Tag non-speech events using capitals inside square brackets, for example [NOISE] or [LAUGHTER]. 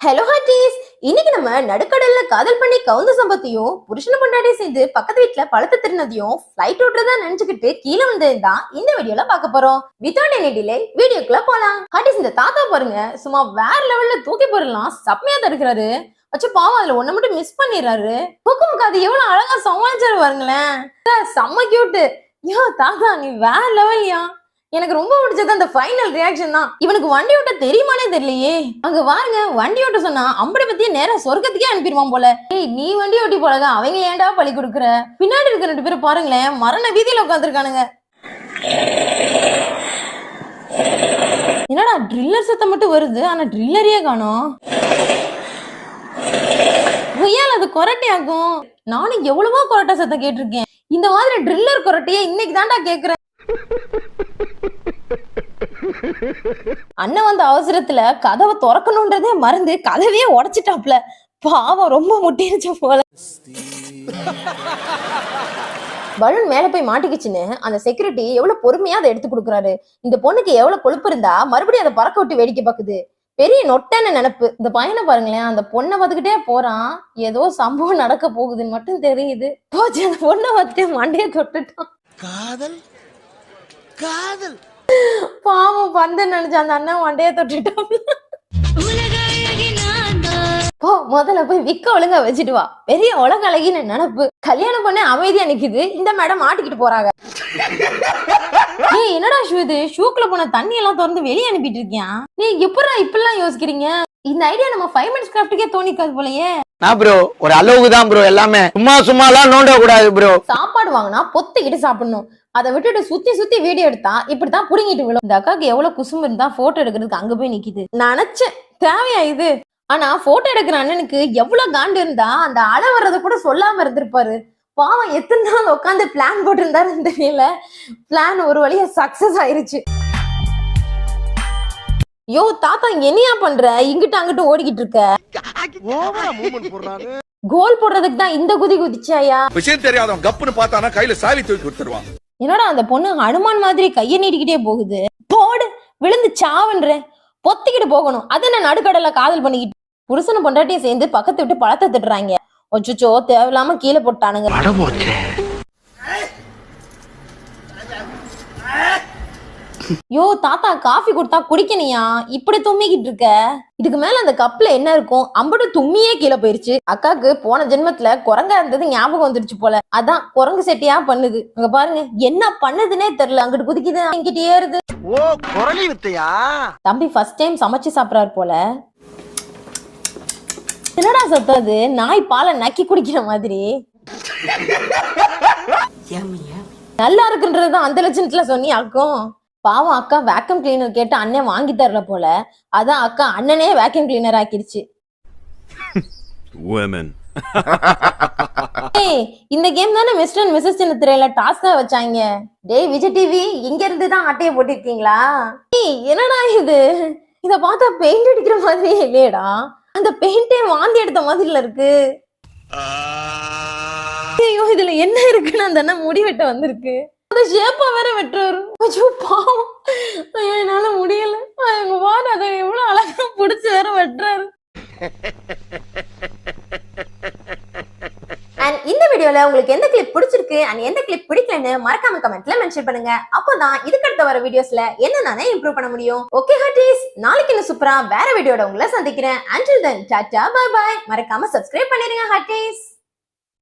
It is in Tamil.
ஹலோ ஹாட்டீஸ் இன்னைக்கு நம்ம நடுக்கடல்ல காதல் பண்ணி கவுந்த சம்பத்தையும் புருஷன பொண்டாட்டி சேர்ந்து பக்கத்து வீட்டுல பழத்தை திருநதையும் ஃபிளைட் ஓட்டுறதா நினைச்சுக்கிட்டு கீழே வந்தது தான் இந்த வீடியோல பார்க்க போறோம். வித்தவுட் எனி டிலே வீடியோக்குள்ள போலாம். ஹாட்டீஸ் இந்த தாத்தா பாருங்க சும்மா வேற லெவல்ல தூக்கி போடலாம் செம்மையா தடுக்கிறாரு. இருக்கிறாரு அச்சு பாவம் அதுல ஒண்ணு மட்டும் மிஸ் பண்ணிடுறாரு. தூக்கம் அது எவ்வளவு அழகா சமாளிச்சாரு பாருங்களேன். செம்ம கியூட்டு யோ தாத்தா நீ வேற லெவல்யா எனக்கு ரொம்ப பிடிச்சது அந்த ஃபைனல் ரியாக்ஷன் தான். இவனுக்கு வண்டி ஓட்ட தெரியுமானே தெரியலையே. அங்க வாருங்க வண்டி ஓட்ட சொன்னா அம்பட பத்தி நேரம் சொர்க்கத்துக்கே அனுப்பிடுவான் போல. ஏய் நீ வண்டி ஓட்டி போலக அவங்க ஏன்டா பழி கொடுக்குற? பின்னாடி இருக்க ரெண்டு பேரும் பாருங்களேன் மரண வீதியில உட்காந்துருக்கானுங்க என்னடா ட்ரில்லர் சத்தம் மட்டும் வருது ஆனா ட்ரில்லரையே காணும். பொய்யால் அது கொரட்டையாக்கும் நானும் எவ்வளவோ கொரட்டை சத்தம் கேட்டிருக்கேன். இந்த மாதிரி ட்ரில்லர் கொரட்டையே இன்னைக்கு தான்டா கேக்குறேன். அண்ணன் வந்த அவசரத்துல கதவை திறக்கணும்ன்றதே மறந்து கதவையே உடைச்சிட்டாப்ல. பாவம் ரொம்ப முட்டிருச்சு போல. பலூன் மேல போய் மாட்டிக்கிச்சுன்னு அந்த செக்யூரிட்டி எவ்வளவு பொறுமையா அதை எடுத்து கொடுக்குறாரு. இந்த பொண்ணுக்கு எவ்வளவு கொழுப்பு இருந்தா மறுபடியும் அதை பறக்க விட்டு வேடிக்கை பாக்குது. பெரிய நொட்டான நினப்பு. இந்த பையனை பாருங்களேன் அந்த பொண்ணை பார்த்துக்கிட்டே போறான். ஏதோ சம்பவம் நடக்க போகுதுன்னு மட்டும் தெரியுது. போச்சு அந்த பொண்ணை பார்த்துட்டு மண்டையை தொட்டுட்டான். காதல்? காதல்? பாவம் பந்து நினைச்ச அந்த அண்ணன் மண்டையை தொட்டுட்டான். போ முதல்ல போய் விக்க ஒழுங்கா வச்சுட்டு வா. பெரிய உலக அழகின நினப்பு. கல்யாணம் பண்ண அமைதியா நிக்குது. இந்த மேடம் மாட்டிக்கிட்டு போறாங்க. ஏய் என்னடா ஷூ இது? ஷூக்குள்ள போன தண்ணி எல்லாம் திறந்து வெளியே அனுப்பிட்டு இருக்கியா? நீ எப்படா இப்படிலாம் யோசிக்கிறீங்க? இந்த ஐடியா நம்ம ஃபைவ் மினிட்ஸ் கிராஃப்ட்டுக்கே தோணிக்காது போலயே. நான் ப்ரோ ஒரு அளவுக்கு தான் ப்ரோ எல்லாமே. சும்மா சும்மாலாம் நோண்ட கூடாது ப்ரோ சாப்பாடு வாங்கினா பொத்திக்கிட்டு சாப்பிடணும். அதை விட்டுட்டு சுத்தி சுத்தி வீடியோ எடுத்தா இப்படித்தான் புடுங்கிட்டு விழும். இந்த அக்காக்கு எவ்வளவு குசும்பு இருந்தா போட்டோ எடுக்கிறதுக்கு அங்க போய் நிக்குது. நினைச்சேன் தேவையா இது? ஆனா போட்டோ எடுக்கிற அண்ணனுக்கு எவ்வளவு காண்டு இருந்தா அந்த அலை வர்றதை கூட சொல்லாம இருந்திருப்பாரு. பாவம் எத்தனை நாள் உட்காந்து பிளான் போட்டிருந்தாரு தெரியல. பிளான் ஒரு வழியா சக்சஸ் ஆயிருச்சு. யோ தாத்தா என்னையா பண்ற? இங்கிட்டு அங்கிட்டு ஓடிக்கிட்டு இருக்க. கோல் போடுறதுக்கு தான் இந்த குதி குதிச்சாயா? விஷயம் தெரியாதவன் கப்புன்னு பார்த்தானா கையில சாவி தூக்கி கொடுத்துருவான். என்னடா அந்த பொண்ணு அனுமான் மாதிரி கைய நீட்டிக்கிட்டே போகுது? போடு விழுந்து சாவன்ற. பொத்திக்கிட்டு போகணும். அதை என்ன நடுக்கடல காதல் பண்ணிக்கிட்டு? புருஷனை பொண்டாட்டியும் சேர்ந்து பக்கத்து விட்டு பழத்தை திட்டுறாங்க. ஒச்சுச்சோ தேவையில்லாம கீழே போட்டானுங்க. யோ தாத்தா காஃபி கொடுத்தா குடிக்கணியா? இப்படி தும்மிக்கிட்டு இருக்க? இதுக்கு மேல அந்த கப்ல என்ன இருக்கும்? அம்பட்டு தும்மியே கீழே போயிருச்சு. அக்காக்கு போன ஜென்மத்துல குரங்கா இருந்தது ஞாபகம் வந்துருச்சு போல. அதான் குரங்கு செட்டியா பண்ணுது. அங்க பாருங்க என்ன பண்ணுதுன்னே தெரியல. அங்கிட்டு குதிக்குது இங்கிட்டு ஏறுது. ஓ குரலி வித்தையா? தம்பி ஃபர்ஸ்ட் டைம் சமைச்சு சாப்பிடறாரு போல. என்னடா சத்தம் அது? நாய் பாலை நக்கி குடிக்கிற மாதிரி. [LAUGHS] நல்லா இருக்குன்றது அந்த லட்சணத்துல சொன்னி அக்கும் பாவம் அக்கா வேக்கம் கிளீனர் கேட்டு அண்ணன் வாங்கி தரல போல. அதான் அக்கா அண்ணனே வேக்கம் கிளீனர் ஆக்கிருச்சு. Women. ஏய் இந்த கேம் தானே மிஸ்டர் அண்ட் மிஸ்ஸஸ் சின்ன திரையில டாஸ்கா வச்சாங்க. டேய் விஜய் டிவி இங்க இருந்து தான் அட்டையை போட்டிருக்கீங்களா? ஏய் என்னடா இது? இத பார்த்தா பெயிண்ட் அடிக்கிற மாதிரியே இல்லையடா. அந்த பெயிண்டே வாந்தி எடுத்த மாதிரில இருக்கு. ஐயோ இதுல என்ன இருக்குன்னு அந்த அண்ணன் முடி வெட்ட வந்திருக்கு. அந்த ஷேப்பா வேற வெட்டுறாரு. ஐயோ பாவம். ஐயோ என்னால முடியல. எங்க பாரு அதை எவ்வளவு அழகா புடிச்சு வேற வெட்டுறாரு. அண்ட் இந்த வீடியோல உங்களுக்கு எந்த கிளிப் பிடிச்சிருக்கு அண்ட் எந்த கிளிப் பிடிக்கலன்னு மறக்காம கமெண்ட்ல மென்ஷன் பண்ணுங்க. அப்போதான் இதுக்கடுத்த வர வீடியோஸ்ல என்ன நானே இம்ப்ரூவ் பண்ண முடியும். ஓகே ஹாட்டீஸ் நாளைக்கு இன்னும் சூப்பரா வேற வீடியோட உங்களை சந்திக்கிறேன். Until then tata bye bye மறக்காம சப்ஸ்கிரைப் பண்ணிருங்க ஹாட்டீஸ்